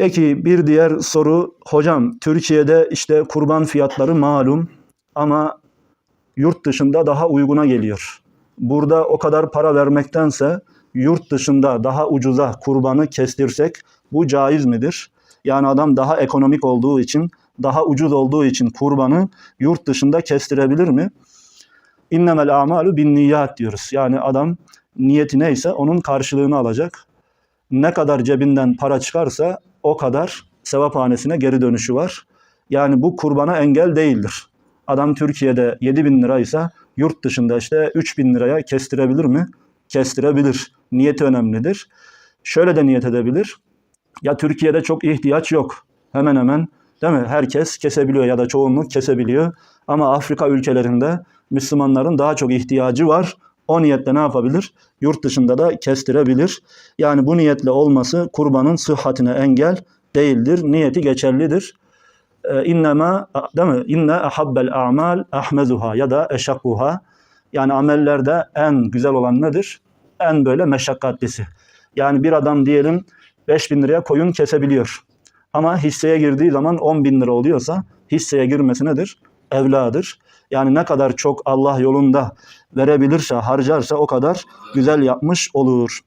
Peki bir diğer soru hocam Türkiye'de işte kurban fiyatları malum ama yurt dışında daha uyguna geliyor. Burada o kadar para vermektense yurt dışında daha ucuza kurbanı kestirsek bu caiz midir? Yani adam daha ekonomik olduğu için, daha ucuz olduğu için kurbanı yurt dışında kestirebilir mi? İnnemel amalu bin niyat diyoruz. Yani adam niyeti neyse onun karşılığını alacak. Ne kadar cebinden para çıkarsa o kadar sevaphanesine geri dönüşü var. Yani bu kurbana engel değildir. Adam Türkiye'de 7 bin liraysa yurt dışında işte 3 bin liraya kestirebilir mi? Kestirebilir. Niyeti önemlidir. Şöyle de niyet edebilir. Ya Türkiye'de çok ihtiyaç yok. Hemen hemen değil mi? Herkes kesebiliyor ya da çoğunluk kesebiliyor. Ama Afrika ülkelerinde Müslümanların daha çok ihtiyacı var. O niyetle ne yapabilir? Yurt dışında da kestirebilir. Yani bu niyetle olması kurbanın sıhhatine engel değildir. Niyeti geçerlidir. Ee, İnnema değil mi? İnne ahabbel a'mal ahmezuha ya da eşakkuha. Yani amellerde en güzel olan nedir? En böyle meşakkatlisi. Yani bir adam diyelim 5 bin liraya koyun kesebiliyor. Ama hisseye girdiği zaman 10 bin lira oluyorsa hisseye girmesi nedir? Evladır. Yani ne kadar çok Allah yolunda verebilirse, harcarsa o kadar güzel yapmış olur.